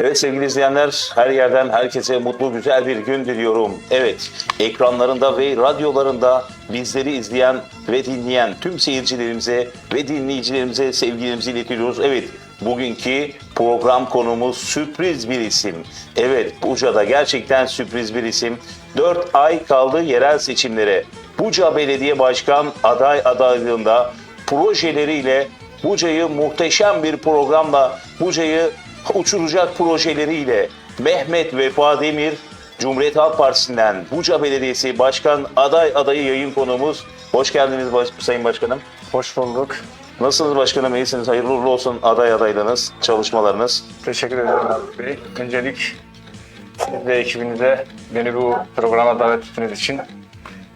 Evet sevgili izleyenler, her yerden herkese mutlu güzel bir gün diliyorum. Evet, ekranlarında ve radyolarında bizleri izleyen ve dinleyen tüm seyircilerimize ve dinleyicilerimize sevgilerimizi iletiyoruz. Evet, bugünkü program konumuz sürpriz bir isim. Evet, Buca'da gerçekten sürpriz bir isim. 4 ay kaldı yerel seçimlere. Buca Belediye Başkan aday adaylığında projeleriyle Buca'yı muhteşem bir programla Buca'yı uçuracak projeleriyle Mehmet Vefa Demir Cumhuriyet Halk Partisi'nden Buca Belediyesi Başkan aday adayı yayın konuğumuz. Hoş geldiniz baş- Sayın Başkanım. Hoş bulduk. Nasılsınız başkanım? İyisiniz. Hayırlı uğurlu olsun aday adaylığınız, çalışmalarınız. Teşekkür ederim Abi Bey. Öncelik siz ve ekibinize beni bu programa davet ettiğiniz için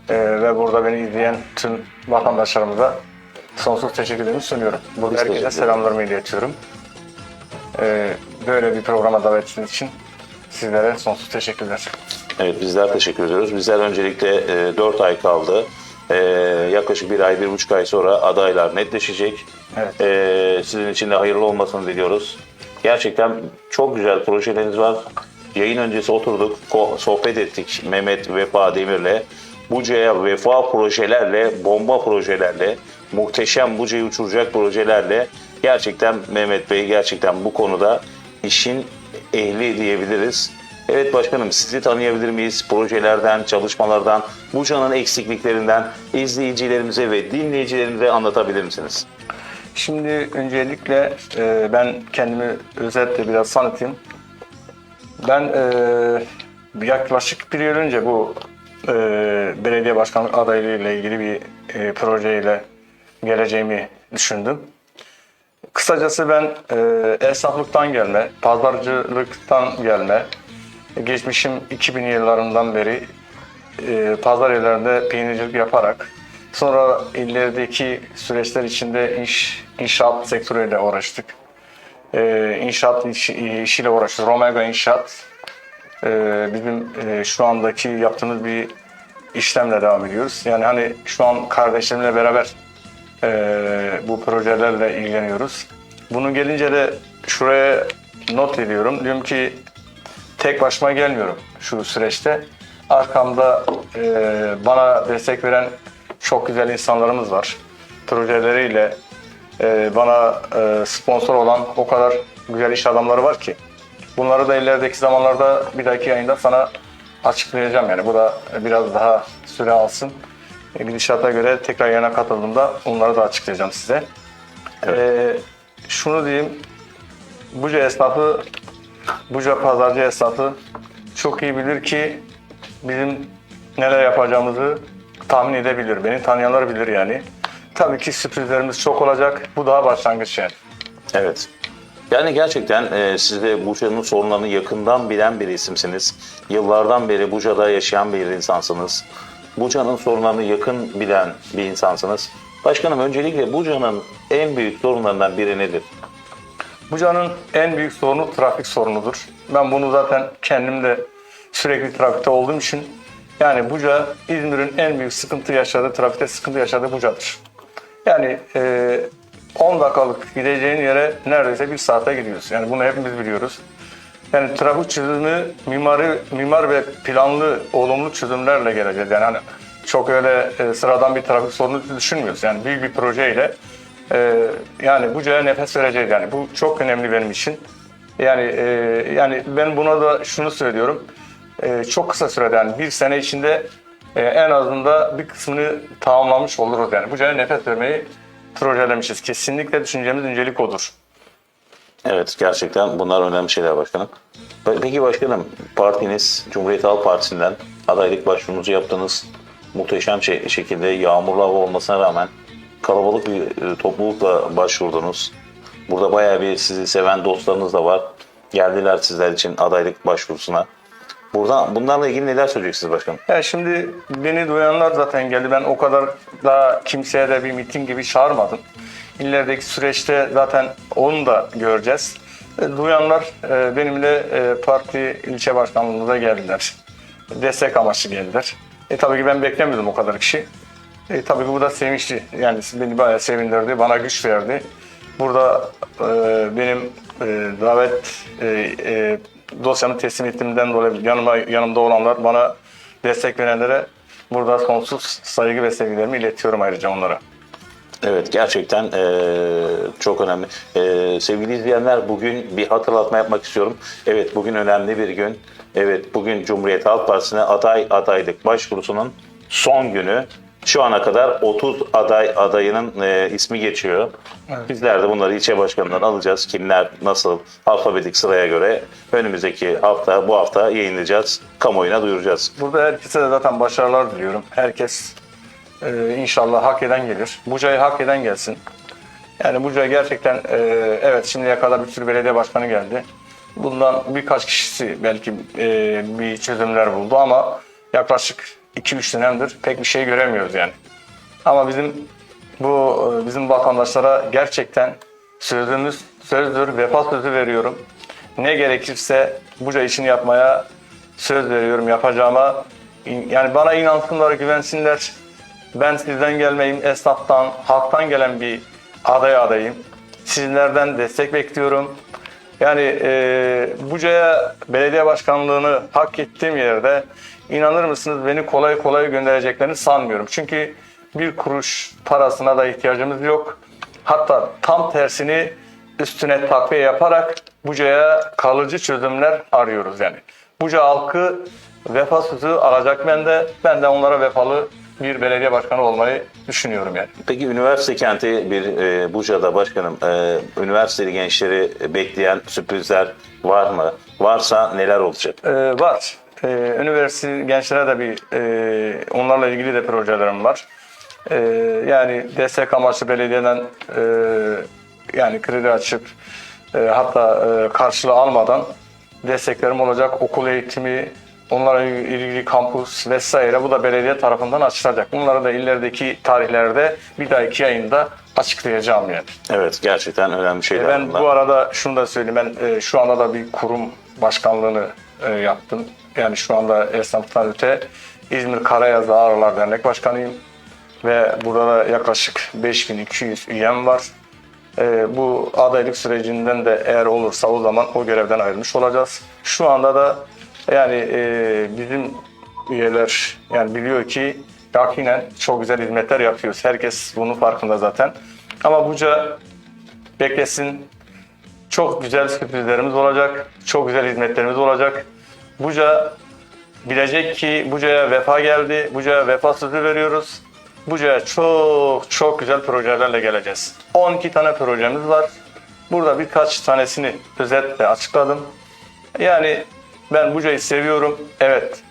e, ve burada beni izleyen tüm vatandaşlarımıza sonsuz teşekkürlerimi sunuyorum. Burada herkese selamlarımı iletiyorum. E, böyle bir programa davet ettiğiniz için sizlere sonsuz teşekkürler. Evet bizler teşekkür ediyoruz. Bizler öncelikle e, 4 ay kaldı. E, yaklaşık bir ay, bir buçuk ay sonra adaylar netleşecek. Evet. E, sizin için de hayırlı olmasını diliyoruz. Gerçekten çok güzel projeleriniz var. Yayın öncesi oturduk, sohbet ettik Mehmet Vefa Demir'le. Buca'ya vefa projelerle, bomba projelerle, muhteşem Buca'yı uçuracak projelerle gerçekten Mehmet Bey gerçekten bu konuda işin ehli diyebiliriz. Evet başkanım sizi tanıyabilir miyiz? Projelerden, çalışmalardan, Buca'nın eksikliklerinden izleyicilerimize ve dinleyicilerimize anlatabilir misiniz? Şimdi öncelikle e, ben kendimi özetle biraz tanıtayım. Ben e, yaklaşık bir yıl önce bu e, belediye başkanlık adaylığı ile ilgili bir e, projeyle geleceğimi düşündüm. Kısacası ben e, esnaflıktan gelme, pazarcılıktan gelme, geçmişim 2000 yıllarından beri e, pazar yerlerinde peynircilik yaparak sonra ilerideki süreçler içinde iş inşaat sektörüyle uğraştık. E, inşaat işi, işiyle uğraştık. Romega İnşaat e, bizim e, şu andaki yaptığımız bir işlemle devam ediyoruz. Yani hani şu an kardeşlerimle beraber e, bu projelerle ilgileniyoruz. Bunun gelince de şuraya not ediyorum. Diyorum ki tek başıma gelmiyorum şu süreçte. Arkamda e, bana destek veren çok güzel insanlarımız var. Projeleriyle e, bana e, sponsor olan o kadar güzel iş adamları var ki. Bunları da ilerideki zamanlarda bir dahaki yayında sana açıklayacağım yani. Bu da biraz daha süre alsın. E, Gidişata göre tekrar yayına katıldığımda onları da açıklayacağım size. E, şunu diyeyim, Buca esnafı, Buca pazarcı esnafı çok iyi bilir ki bizim neler yapacağımızı tahmin edebilir. Beni tanıyanlar bilir yani. Tabii ki sürprizlerimiz çok olacak. Bu daha başlangıç yani. Evet. Yani gerçekten e, siz de Buca'nın sorunlarını yakından bilen bir isimsiniz. Yıllardan beri Buca'da yaşayan bir insansınız. Buca'nın sorunlarını yakın bilen bir insansınız. Başkanım öncelikle Buca'nın en büyük sorunlarından biri nedir? Buca'nın en büyük sorunu trafik sorunudur. Ben bunu zaten kendim de sürekli trafikte olduğum için yani Buca İzmir'in en büyük sıkıntı yaşadığı, trafikte sıkıntı yaşadığı Buca'dır. Yani e, 10 dakikalık gideceğin yere neredeyse bir saate gidiyoruz. Yani bunu hepimiz biliyoruz. Yani trafik çözümü mimari, mimar ve planlı olumlu çözümlerle geleceğiz. Yani hani çok öyle e, sıradan bir trafik sorunu düşünmüyoruz. Yani büyük bir projeyle e, yani Buca'ya nefes vereceğiz. Yani bu çok önemli benim için. Yani e, yani ben buna da şunu söylüyorum. E, çok kısa sürede yani bir sene içinde e, en azından bir kısmını tamamlamış oluruz. Yani Buca'ya nefes vermeyi projelemişiz. Kesinlikle düşüncemiz öncelik odur. Evet gerçekten bunlar önemli şeyler başkanım. Pe- Peki başkanım partiniz Cumhuriyet Halk Partisi'nden adaylık başvurunuzu yaptınız. Muhteşem şey- şekilde yağmurlu hava olmasına rağmen kalabalık bir e, toplulukla başvurdunuz. Burada bayağı bir sizi seven dostlarınız da var. Geldiler sizler için adaylık başvurusuna. Buradan bunlarla ilgili neler söyleyeceksiniz başkanım? Ya şimdi beni duyanlar zaten geldi. Ben o kadar daha kimseye de bir miting gibi çağırmadım. İlerideki süreçte zaten onu da göreceğiz. E, Duyanlar e, benimle e, parti ilçe başkanlığımıza geldiler. Destek amaçlı geldiler. E tabii ki ben beklemiyordum o kadar kişi. E, tabii ki bu da sevinçli. Yani beni bayağı sevindirdi, bana güç verdi. Burada e, benim e, davet e, e, dosyamı teslim ettiğimden dolayı yanıma, yanımda olanlar bana destek verenlere burada sonsuz saygı ve sevgilerimi iletiyorum ayrıca onlara. Evet gerçekten eee, çok önemli. Eee, sevgili izleyenler bugün bir hatırlatma yapmak istiyorum. Evet bugün önemli bir gün. Evet bugün Cumhuriyet Halk Partisi'ne aday adaylık başvurusunun son günü. Şu ana kadar 30 aday adayının eee, ismi geçiyor. Bizler de bunları ilçe başkanından alacağız. Kimler nasıl alfabetik sıraya göre önümüzdeki hafta bu hafta yayınlayacağız. Kamuoyuna duyuracağız. Burada herkese de zaten başarılar diliyorum. Herkes e, inşallah hak eden gelir. Buca'yı hak eden gelsin. Yani Buca gerçekten e, evet şimdiye kadar bir sürü belediye başkanı geldi. Bundan birkaç kişisi belki e, bir çözümler buldu ama yaklaşık 2-3 dönemdir pek bir şey göremiyoruz yani. Ama bizim bu bizim vatandaşlara gerçekten sözümüz sözdür, vefa sözü veriyorum. Ne gerekirse Buca için yapmaya söz veriyorum yapacağıma. Yani bana inansınlar, güvensinler. Ben sizden gelmeyim, esnaftan, halktan gelen bir aday adayım. Sizlerden destek bekliyorum. Yani e, Buca'ya belediye başkanlığını hak ettiğim yerde inanır mısınız beni kolay kolay göndereceklerini sanmıyorum. Çünkü bir kuruş parasına da ihtiyacımız yok. Hatta tam tersini üstüne takviye yaparak Buca'ya kalıcı çözümler arıyoruz yani. Buca halkı vefa sözü alacak ben de. Ben de onlara vefalı bir belediye başkanı olmayı düşünüyorum yani. Peki üniversite kenti bir e, Buca'da başkanım, e, üniversiteli gençleri bekleyen sürprizler var mı? Varsa neler olacak? Ee, var. Ee, üniversite gençlere de bir e, onlarla ilgili de projelerim var. Ee, yani destek amaçlı belediyeden e, yani kredi açıp e, hatta e, karşılığı almadan desteklerim olacak. Okul eğitimi, onlara ilgili kampus vesaire bu da belediye tarafından açılacak. Bunları da ilerideki tarihlerde bir dahaki yayında açıklayacağım yani. Evet, gerçekten önemli şeyler E, Ben bunlar. bu arada şunu da söyleyeyim. Ben e, şu anda da bir kurum başkanlığını e, yaptım. Yani şu anda esnaftan öte İzmir Karayazı Ağrılar Dernek Başkanıyım. Ve burada da yaklaşık 5200 üyem var. E, bu adaylık sürecinden de eğer olursa o zaman o görevden ayrılmış olacağız. Şu anda da yani e, bizim üyeler yani biliyor ki yakinen çok güzel hizmetler yapıyoruz. Herkes bunun farkında zaten. Ama Buca beklesin. Çok güzel sürprizlerimiz olacak. Çok güzel hizmetlerimiz olacak. Buca bilecek ki Buca'ya vefa geldi. Buca'ya vefa sözü veriyoruz. Buca'ya çok çok güzel projelerle geleceğiz. 12 tane projemiz var. Burada birkaç tanesini özetle açıkladım. Yani ben Buca'yı seviyorum. Evet.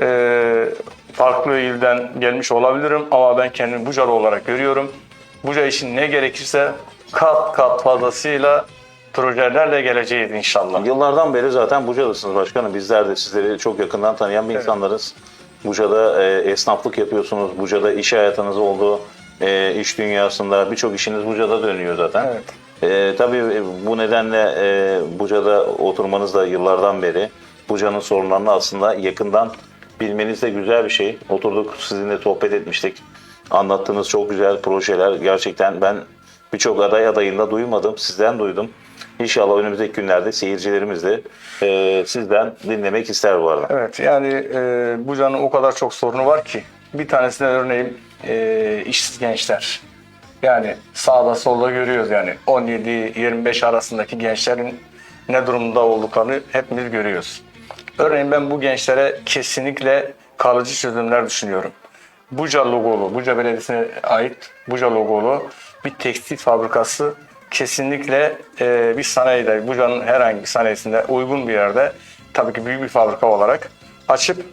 Ee, farklı ilden gelmiş olabilirim ama ben kendimi Bucalı olarak görüyorum. Buca için ne gerekirse kat kat fazlasıyla projelerle geleceğiz inşallah. Yıllardan beri zaten Buca'dasınız başkanım. Bizler de sizleri çok yakından tanıyan bir insanlarız. Buca'da e, esnaflık yapıyorsunuz. Buca'da iş hayatınız oldu. E, iş dünyasında birçok işiniz Buca'da dönüyor zaten. Evet. E, tabii bu nedenle e, Buca'da oturmanız da yıllardan beri Buca'nın sorunlarını aslında yakından bilmeniz de güzel bir şey. Oturduk sizinle sohbet etmiştik. Anlattığınız çok güzel projeler. Gerçekten ben birçok aday adayında duymadım. Sizden duydum. İnşallah önümüzdeki günlerde seyircilerimiz de e, sizden dinlemek ister bu arada. Evet yani e, Buca'nın o kadar çok sorunu var ki bir tanesine örneğin e, işsiz gençler. Yani sağda solda görüyoruz yani 17-25 arasındaki gençlerin ne durumda olduklarını hepimiz görüyoruz. Örneğin ben bu gençlere kesinlikle kalıcı çözümler düşünüyorum. Buca logolu, Buca Belediyesi'ne ait Buca logolu bir tekstil fabrikası kesinlikle e, bir sanayide, Buca'nın herhangi bir sanayisinde uygun bir yerde tabii ki büyük bir fabrika olarak açıp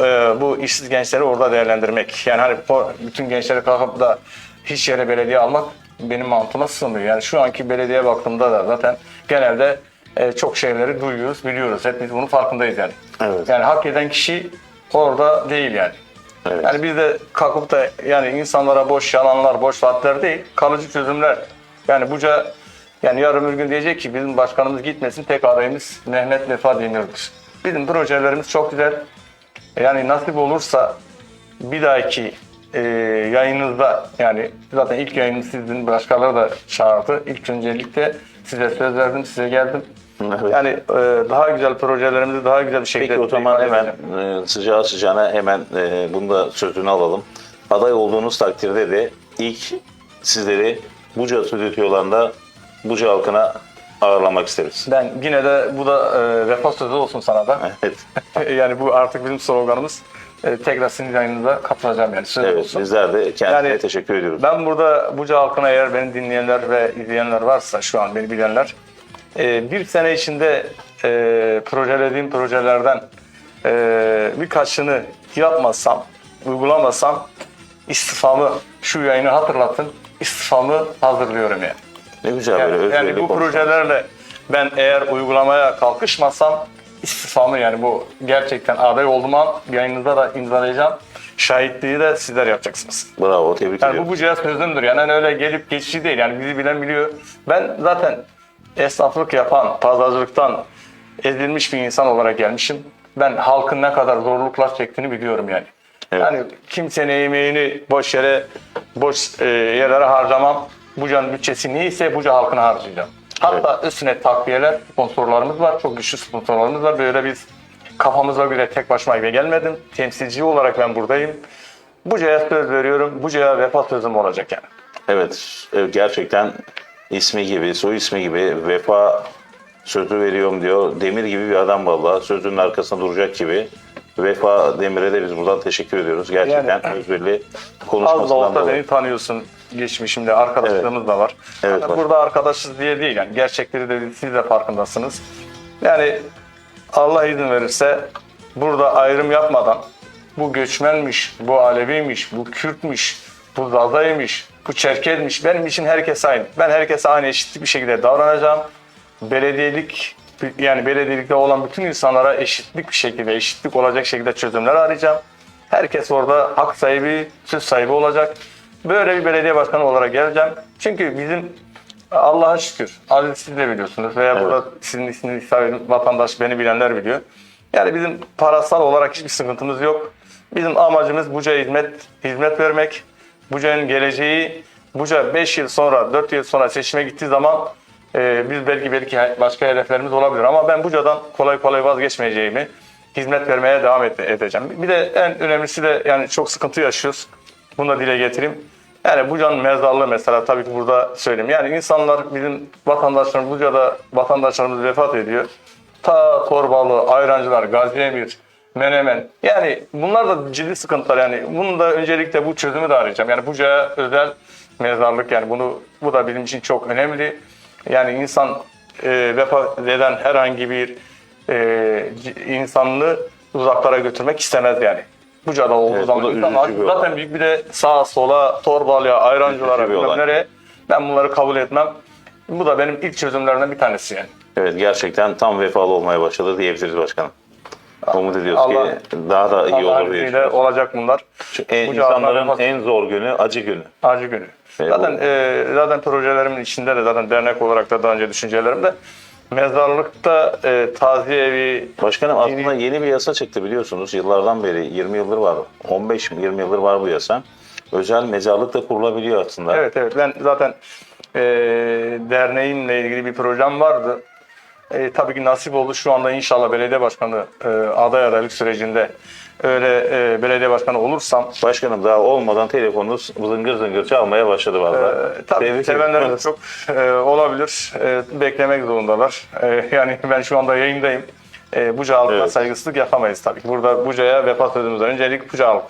e, bu işsiz gençleri orada değerlendirmek. Yani hani bütün gençleri kalkıp da hiç yere belediye almak benim mantığıma sığmıyor. Yani şu anki belediye baktığımda da zaten genelde e, çok şeyleri duyuyoruz, biliyoruz. Hepimiz bunun farkındayız yani. Evet. Yani hak eden kişi orada değil yani. Evet. Yani biz de kalkıp da yani insanlara boş yalanlar, boş vaatler değil, kalıcı çözümler. Yani Buca yani yarın bir gün diyecek ki bizim başkanımız gitmesin tek adayımız Mehmet Vefa Demir'dir. Bizim projelerimiz çok güzel. Yani nasip olursa bir dahaki e, yayınınızda yani zaten ilk yayınım sizdin başkaları da çağırdı. İlk öncelikle size söz verdim, size geldim. Evet. Yani e, daha güzel projelerimizi daha güzel bir şekilde Peki o zaman hemen e, sıcağı sıcağına hemen e, bunu da sözünü alalım. Aday olduğunuz takdirde de ilk sizleri Buca stüdyolarında Buca halkına ağırlamak isteriz. Ben yine de bu da e, vefa sözü olsun sana da. Evet, yani bu artık bizim sloganımız. E, tekrar sizin yayınınıza katılacağım yani söz evet olsun. bizler de kendisine Yani teşekkür ediyoruz. Ben burada Buca halkına eğer beni dinleyenler ve izleyenler varsa şu an beni bilenler e, bir sene içinde e, projelediğim projelerden e, birkaçını yapmazsam, uygulamazsam istifamı şu yayını hatırlatın istifamı hazırlıyorum yani. Ne güzel Yani, böyle yani bu projelerle ben eğer uygulamaya kalkışmasam istifamı yani bu gerçekten aday olduğum an yayınınızda da imzalayacağım. Şahitliği de sizler yapacaksınız. Bravo, tebrik Yani ediyorum. bu Buca'ya sözümdür. Yani hani öyle gelip geçici değil. Yani bizi bilen biliyor. Ben zaten esnaflık yapan, pazarcılıktan ezilmiş bir insan olarak gelmişim. Ben halkın ne kadar zorluklar çektiğini biliyorum yani. Evet. Yani kimsenin emeğini boş yere, boş e, yerlere harcamam. Buca'nın bütçesi neyse Buca halkına harcayacağım. Hatta üstüne takviyeler, sponsorlarımız var. Çok güçlü sponsorlarımız var. Böyle biz kafamıza göre tek başıma eve gelmedim. Temsilci olarak ben buradayım. Buca'ya söz veriyorum. Buca'ya vefa sözüm olacak yani. Evet, evet, gerçekten ismi gibi, soy ismi gibi vefa sözü veriyorum diyor. Demir gibi bir adam vallahi. Sözünün arkasında duracak gibi. Vefa Demir'e de biz buradan teşekkür ediyoruz. Gerçekten Yani- özverili Az da konuşmasından olsa dolayı. beni tanıyorsun. Geçmişimde arkadaşlığımız da var. Evet, Yani burada arkadaşız diye değil yani gerçekleri de siz de farkındasınız. Yani Allah izin verirse burada ayrım yapmadan bu göçmenmiş, bu Aleviymiş, bu Kürtmüş, bu Zazaymış, bu Çerkezmiş benim için herkes aynı. Ben herkese aynı eşitlik bir şekilde davranacağım. Belediyelik yani belediyelikte olan bütün insanlara eşitlik bir şekilde, eşitlik olacak şekilde çözümler arayacağım. Herkes orada hak sahibi, söz sahibi olacak. Böyle bir belediye başkanı olarak geleceğim. Çünkü bizim Allah'a şükür, Aziz siz de biliyorsunuz veya burada sizin eden vatandaş beni bilenler biliyor. Yani bizim parasal olarak hiçbir sıkıntımız yok. Bizim amacımız Buca'ya hizmet, hizmet vermek. Buca'nın geleceği, Buca 5 yıl sonra, 4 yıl sonra seçime gittiği zaman e, biz belki belki başka hedeflerimiz olabilir. Ama ben Buca'dan kolay kolay vazgeçmeyeceğimi, hizmet vermeye devam et- edeceğim. Bir de en önemlisi de yani çok sıkıntı yaşıyoruz. Bunu da dile getireyim. Yani Buca'nın mezarlığı mesela tabii ki burada söyleyeyim. Yani insanlar bizim vatandaşlarımız Buca'da vatandaşlarımız vefat ediyor. Ta Torbalı, Ayrancılar, Gaziemir, Menemen. Yani bunlar da ciddi sıkıntılar yani. Bunun da öncelikle bu çözümü de arayacağım. Yani Buca'ya özel mezarlık yani bunu bu da benim için çok önemli. Yani insan e, vefat eden herhangi bir e, insanlığı uzaklara götürmek istemez yani. Buca'da olduğu Evet, zaman üzücü bir zaten büyük bir de sağa sola, Torbalı'ya, Ayrancılara, bilmem nereye ben bunları kabul etmem. Bu da benim ilk çözümlerimden bir tanesi yani. Evet, gerçekten tam vefalı olmaya başladı diyebiliriz başkanım. Umut ediyoruz Allah- ki daha da iyi Allah'ın olur diye olacak bunlar. Çünkü Buca halkına insanların en zor günü acı günü. acı günü. E, zaten bu- e, zaten projelerimin içinde de zaten dernek olarak da daha önce düşüncelerimde mezarlıkta e, taziye evi Başkanım aslında yeni bir yasa çıktı biliyorsunuz. Yıllardan beri 20 yıldır var. 15 mi 20 yıldır var bu yasa. Özel mezarlık da kurulabiliyor aslında. Evet evet ben zaten e, derneğimle ilgili bir projem vardı. E, tabii ki nasip oldu şu anda inşallah belediye başkanı e, aday adaylık sürecinde öyle e, belediye başkanı olursam Başkanım daha olmadan telefonunuz zıngır zıngır çalmaya başladı vallahi. e, tabii Tebrik sevenler de ediyoruz. çok e, olabilir. E, beklemek zorundalar. E, yani ben şu anda yayındayım. E, Buca halkına Evet. saygısızlık yapamayız tabii ki. Burada Buca'ya vefa sözümüz var. Öncelik Buca halkı.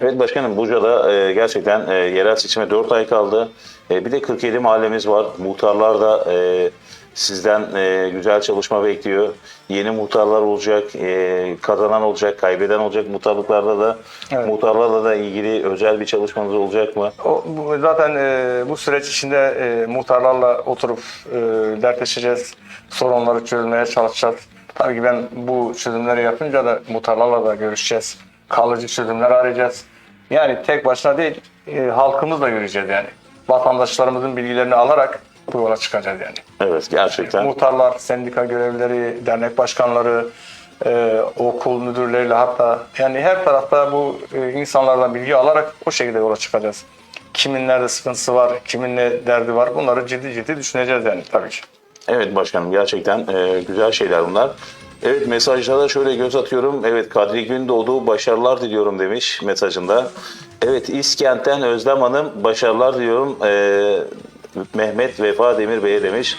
Evet başkanım Buca'da e, gerçekten e, yerel seçime 4 ay kaldı. E, bir de 47 mahallemiz var. Muhtarlar da e, sizden e, güzel çalışma bekliyor. Yeni muhtarlar olacak, e, kazanan olacak, kaybeden olacak muhtarlıklarda da. Evet. Muhtarlarla da ilgili özel bir çalışmanız olacak mı? O, bu, zaten e, bu süreç içinde e, muhtarlarla oturup e, dertleşeceğiz. Sorunları çözmeye çalışacağız. Tabii ki ben bu çözümleri yapınca da muhtarlarla da görüşeceğiz. Kalıcı çözümler arayacağız. Yani tek başına değil, e, halkımızla yürüyeceğiz yani. Vatandaşlarımızın bilgilerini alarak bu yola çıkacağız yani. Evet gerçekten. Muhtarlar, sendika görevlileri, dernek başkanları, e, okul müdürleriyle hatta yani her tarafta bu e, insanlardan bilgi alarak o şekilde yola çıkacağız. Kimin nerede sıkıntısı var, kimin ne derdi var bunları ciddi ciddi düşüneceğiz yani tabii ki. Evet başkanım gerçekten e, güzel şeyler bunlar. Evet mesajlara şöyle göz atıyorum. Evet Kadri Gündoğdu başarılar diliyorum demiş mesajında. Evet İskent'ten Özlem Hanım başarılar diliyorum. E, Mehmet Vefa Demir Bey'e demiş.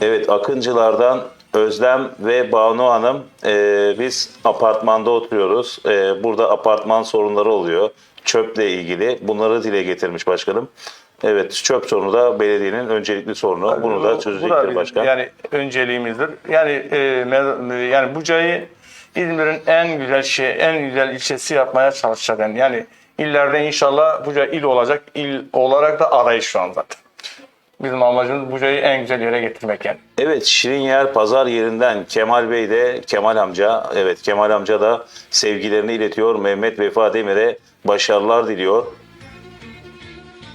Evet Akıncılardan Özlem ve Banu Hanım e, biz apartmanda oturuyoruz. E, burada apartman sorunları oluyor. Çöple ilgili bunları dile getirmiş başkanım. Evet çöp sorunu da belediyenin öncelikli sorunu. Bunu da Bu- bu çözecektir bizim başkan. Yani önceliğimizdir. Yani e, yani Buca'yı İzmir'in en güzel şey, en güzel ilçesi yapmaya çalışacağız. Yani, yani illerde inşallah Buca il olacak. İl olarak da adayız şu an zaten. Bizim amacımız Buca'yı en güzel yere getirmek yani. Evet Şirinyer pazar yerinden Kemal Bey de Kemal amca evet Kemal amca da sevgilerini iletiyor. Mehmet Vefa Demir'e başarılar diliyor.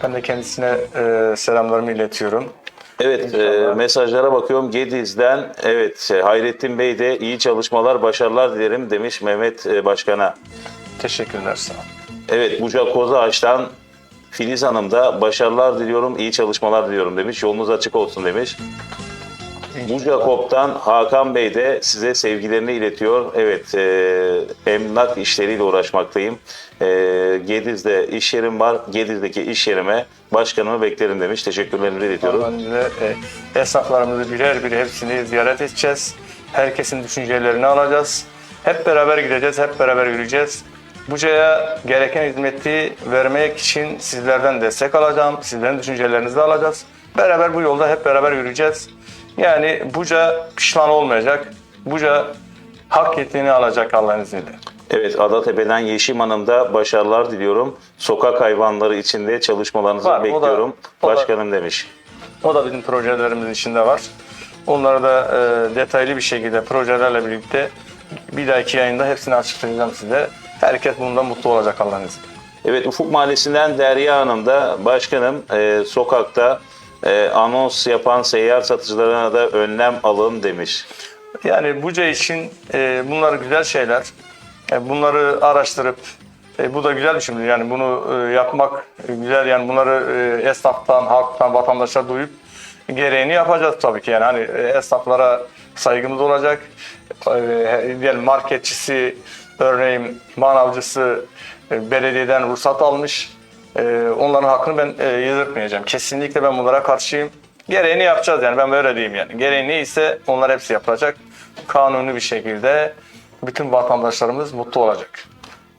Ben de kendisine e, selamlarımı iletiyorum. Evet e, mesajlara bakıyorum Gediz'den evet e, Hayrettin Bey de iyi çalışmalar başarılar dilerim demiş Mehmet e, Başkan'a. Teşekkürler sağ olun. Evet Buca Kozağaç'tan Filiz Hanım da başarılar diliyorum iyi çalışmalar diliyorum demiş yolunuz açık olsun demiş. Buca Kop'tan Hakan Bey de size sevgilerini iletiyor. Evet, e, emlak işleriyle uğraşmaktayım. E, Gediz'de iş yerim var. Gediz'deki iş yerime başkanımı beklerim demiş. Teşekkürlerimi iletiyorum. De e, esnaflarımızı birer bir hepsini ziyaret edeceğiz. Herkesin düşüncelerini alacağız. Hep beraber gideceğiz, hep beraber yürüyeceğiz. Buca'ya gereken hizmeti vermek için sizlerden destek alacağım. Sizlerin düşüncelerinizi alacağız. Beraber bu yolda hep beraber yürüyeceğiz. Yani Buca pişman olmayacak. Buca hak ettiğini alacak Allah'ın izniyle. Evet, Adatepe'den Yeşim Hanım da başarılar diliyorum. Sokak hayvanları içinde çalışmalarınızı Var, o da- bekliyorum. o da- Başkanım demiş. O da bizim projelerimizin içinde var. Onları da e, detaylı bir şekilde projelerle birlikte bir dahaki yayında hepsini açıklayacağım size. Herkes bundan mutlu olacak Allah'ın izniyle. Evet, Ufuk Mahallesi'nden Derya Hanım da başkanım e, sokakta e, anons yapan seyyar satıcılarına da önlem alın demiş. Yani Buca için e, bunlar güzel şeyler. E, bunları araştırıp e, bu da güzel bir şey. Yani bunu e, yapmak güzel. Yani bunları e, esnaftan, halktan, vatandaşa duyup gereğini yapacağız tabii ki. Yani hani e, esnaflara saygımız olacak. E, diyelim marketçisi, örneğin manavcısı e, belediyeden ruhsat almış. E, onların hakkını ben e, yedirtmeyeceğim. Kesinlikle ben bunlara karşıyım. Gereğini yapacağız yani ben böyle diyeyim yani. Gereği neyse onlar hepsi yapılacak. Kanuni bir şekilde bütün vatandaşlarımız mutlu olacak.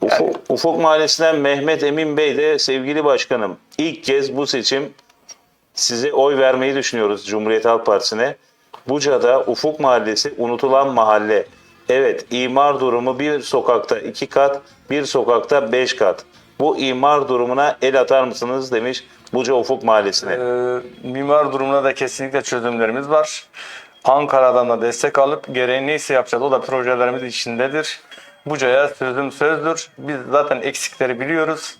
Ufuk, Ufuk Mahallesi'nden Mehmet Emin Bey de sevgili başkanım ilk kez bu seçim size oy vermeyi düşünüyoruz Cumhuriyet Halk Partisi'ne. Buca'da Ufuk Mahallesi unutulan mahalle. Evet imar durumu bir sokakta iki kat, bir sokakta beş kat. Bu imar durumuna el atar mısınız demiş Buca Ufuk Mahallesi'ne. Ee, mimar durumuna da kesinlikle çözümlerimiz var. Ankara'dan da destek alıp gereği neyse yapacağız. O da projelerimiz içindedir. Buca'ya sözüm sözdür. Biz zaten eksikleri biliyoruz.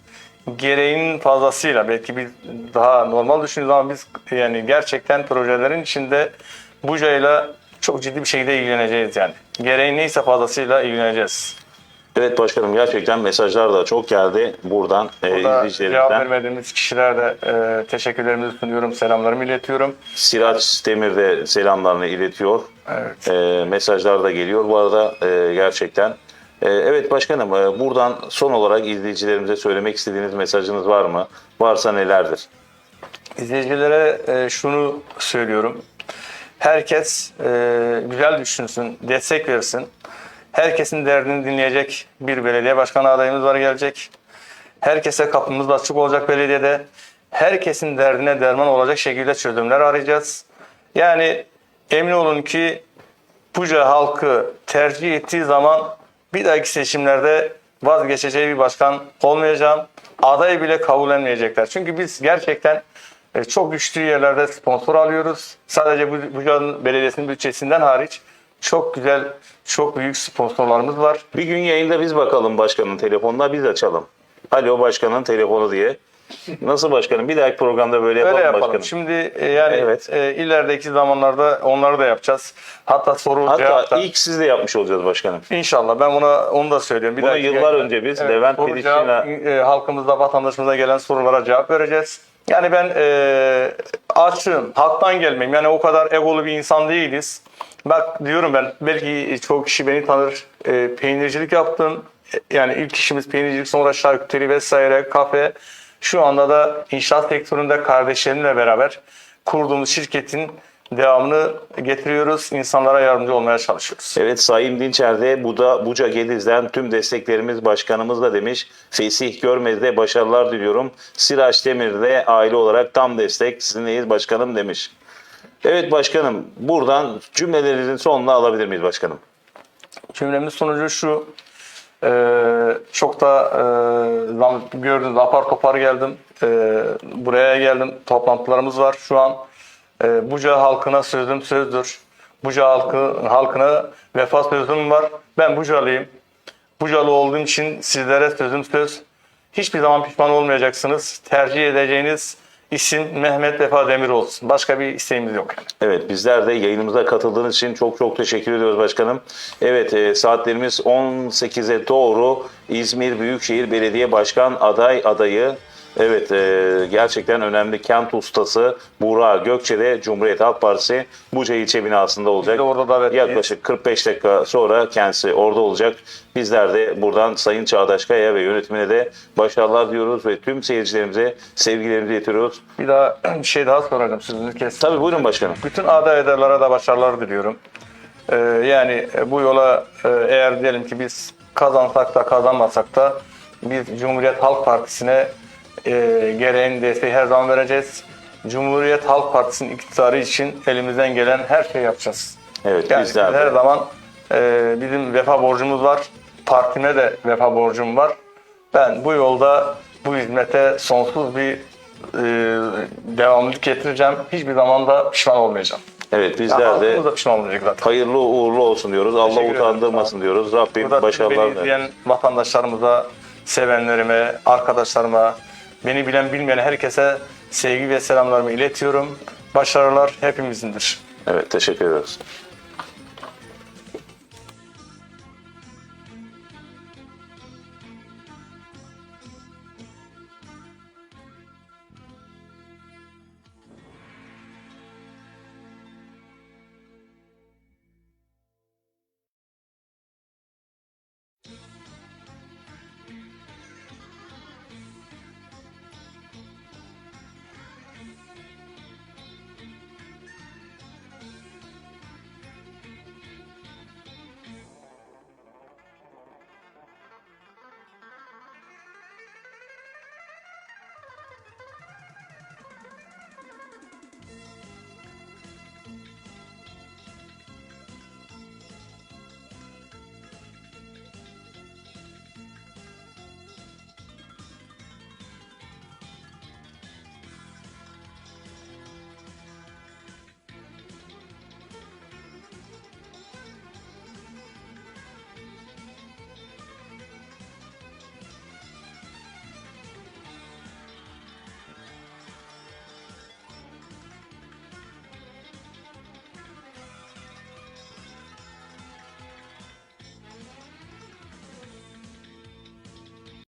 Gereğinin fazlasıyla belki biz daha normal düşünüyoruz ama biz yani gerçekten projelerin içinde Buca'yla çok ciddi bir şekilde ilgileneceğiz yani. Gereği neyse fazlasıyla ilgileneceğiz. Evet başkanım gerçekten mesajlar da çok geldi buradan e, Burada cevap izleyicilerimizden. vermediğimiz kişilere de e, teşekkürlerimizi sunuyorum, selamlarımı iletiyorum. Siraç Demir de selamlarını iletiyor. Evet. E, mesajlar da geliyor bu arada e, gerçekten. E, evet başkanım e, buradan son olarak izleyicilerimize söylemek istediğiniz mesajınız var mı? Varsa nelerdir? İzleyicilere e, şunu söylüyorum. Herkes e, güzel düşünsün, destek versin. Herkesin derdini dinleyecek bir belediye başkanı adayımız var gelecek. Herkese kapımız açık olacak belediyede. Herkesin derdine derman olacak şekilde çözümler arayacağız. Yani emin olun ki Buca halkı tercih ettiği zaman bir dahaki seçimlerde vazgeçeceği bir başkan olmayacağım. Adayı bile kabullenmeyecekler. Çünkü biz gerçekten e, çok güçlü yerlerde sponsor alıyoruz. Sadece bu Buca'nın belediyesinin bütçesinden hariç çok güzel, çok büyük sponsorlarımız var. Bir gün yayında biz bakalım başkanın telefonuna biz açalım. Alo başkanın telefonu diye. Nasıl başkanım? Bir dahaki programda böyle yapalım, Öyle yapalım. başkanım. Şimdi e, yani Evet. e, ilerideki zamanlarda onları da yapacağız. Hatta soru Hatta cevap da. ilk siz de yapmış olacağız başkanım. İnşallah ben ona onu da söylüyorum. Bir Bunu yıllar yayında- önce biz Levent soru Periş'le- cevap, e, halkımıza, vatandaşımıza gelen sorulara cevap vereceğiz. Yani ben e, açığım, halktan gelmeyeyim. Yani o kadar egolu bir insan değiliz. Bak diyorum ben, belki çoğu kişi beni tanır. E, peynircilik yaptım. E, Yani ilk işimiz peynircilik, sonra şarküteri vesaire, kafe. Şu anda da inşaat sektöründe kardeşlerimle beraber kurduğumuz şirketin devamını getiriyoruz. İnsanlara yardımcı olmaya çalışıyoruz. Evet Sayın Dinçer de bu da Buca Gediz'den tüm desteklerimiz başkanımız da demiş. Fesih Görmez'de başarılar diliyorum. Siraç Demir'de aile olarak tam destek sizinleyiz başkanım demiş. Evet başkanım buradan cümlelerinizin sonuna alabilir miyiz başkanım? Cümlemin sonucu şu. eee, çok da eee zam- gördünüz apar topar geldim. Eee, buraya geldim. Toplantılarımız var şu an. Eee, Buca halkına sözüm sözdür. Buca halkı, halkına vefa sözüm var. Ben Bucalıyım. Bucalı olduğum için sizlere sözüm söz. Hiçbir zaman pişman olmayacaksınız. Tercih edeceğiniz isim Mehmet Vefa Demir olsun. Başka bir isteğimiz yok. Evet bizler de yayınımıza katıldığınız için çok çok teşekkür ediyoruz başkanım. Evet e, saatlerimiz 18'e doğru İzmir Büyükşehir Belediye Başkan aday adayı Evet e, gerçekten önemli kent ustası Buğra Gökçe de Cumhuriyet Halk Partisi Buca ilçe binasında olacak. Biz de orada davetliyiz. Yaklaşık 45 dakika sonra kendisi orada olacak. Bizler de buradan Sayın Çağdaş Kaya ve yönetimine de başarılar diyoruz ve tüm seyircilerimize sevgilerimizi iletiyoruz. Bir daha bir şey daha soracağım sözünü kestim. Tabii buyurun başkanım. Bütün aday adaylara da başarılar diliyorum. Ee, yani e, bu yola e, eğer diyelim ki biz kazansak da kazanmasak da biz Cumhuriyet Halk Partisi'ne e, gereğini desteği her zaman vereceğiz. Cumhuriyet Halk Partisi'nin iktidarı için elimizden gelen her şeyi yapacağız. Evet Yani bizler biz de. her zaman e, bizim vefa borcumuz var. Partime de vefa borcum var. Ben bu yolda bu hizmete sonsuz bir e, devamlılık getireceğim. Hiçbir zaman da pişman olmayacağım. Evet bizler de halkımız da pişman olmayacak zaten. hayırlı uğurlu olsun diyoruz. Allah Teşekkür ederim. utandırmasın diyoruz. Rabbim Burada başarılar beni izleyen vatandaşlarımıza, sevenlerime, arkadaşlarıma, beni bilen bilmeyen herkese sevgi ve selamlarımı iletiyorum. Başarılar hepimizindir. Evet teşekkür ederiz.